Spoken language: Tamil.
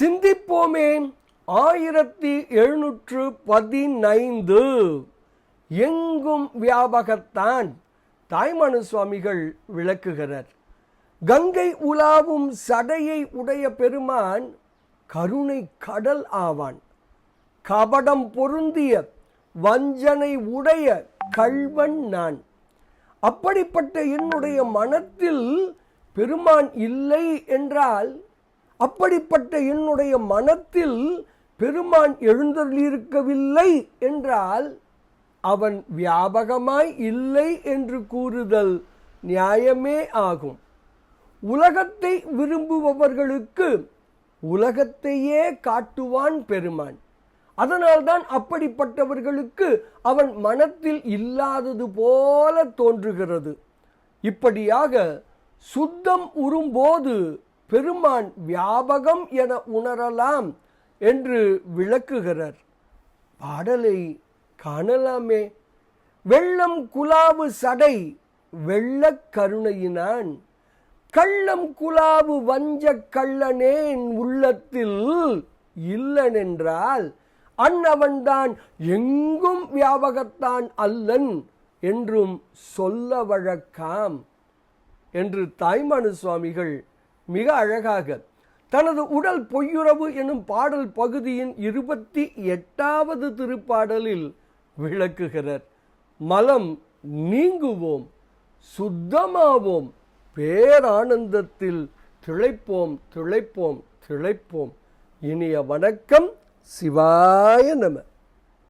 சிந்திப்போமே ஆயிரத்தி எழுநூற்று பதினைந்து. எங்கும் வியாபகத்தான் தாய்மனு சுவாமிகள் விளக்குகிறார். கங்கை உலாவும் சடையை உடைய பெருமான் கருணை கடல் ஆவான். கபடம் பொருந்திய வஞ்சனை உடைய கள்வன் நான். அப்படிப்பட்ட என்னுடைய மனத்தில் பெருமான் இல்லை என்றால் அப்படிப்பட்ட என்னுடைய மனத்தில் பெருமான் எழுந்தருளியிருக்கவில்லை என்றால் அவன் வியாபகமாய் இல்லை என்று கூறுதல் நியாயமே ஆகும். உலகத்தை விரும்புபவர்களுக்கு உலகத்தையே காட்டுவான் பெருமான். அதனால்தான் அப்படிப்பட்டவர்களுக்கு அவன் மனத்தில் இல்லாதது போல தோன்றுகிறது. இப்படியாக சுத்தம் உறும்போது பெருமான் வியாபகம் என உணரலாம் என்று விளக்குகிறார். பாடலை காணலாமே. வெள்ளம் குலாவு சடை வெள்ளக் கருணையினான். கள்ளம் குலாவு வஞ்ச கள்ளனேன் உள்ளத்தில் இல்லனென்றால் அன்னவன்தான் எங்கும் வியாபகத்தான் அல்லன் என்றும் சொல்ல வழக்காம் என்று தாய்மானு சுவாமிகள் மிக அழகாக தனது உடல் பொய்யுறவு எனும் பாடல் பகுதியின் இருபத்தி எட்டாவது திருப்பாடலில் விளக்குகிறார். மலம் நீங்குவோம் சுத்தமாவோம் பேரானந்தத்தில் திளைப்போம் திளைப்போம் திளைப்போம். இனிய வணக்கம் சிவாய நம.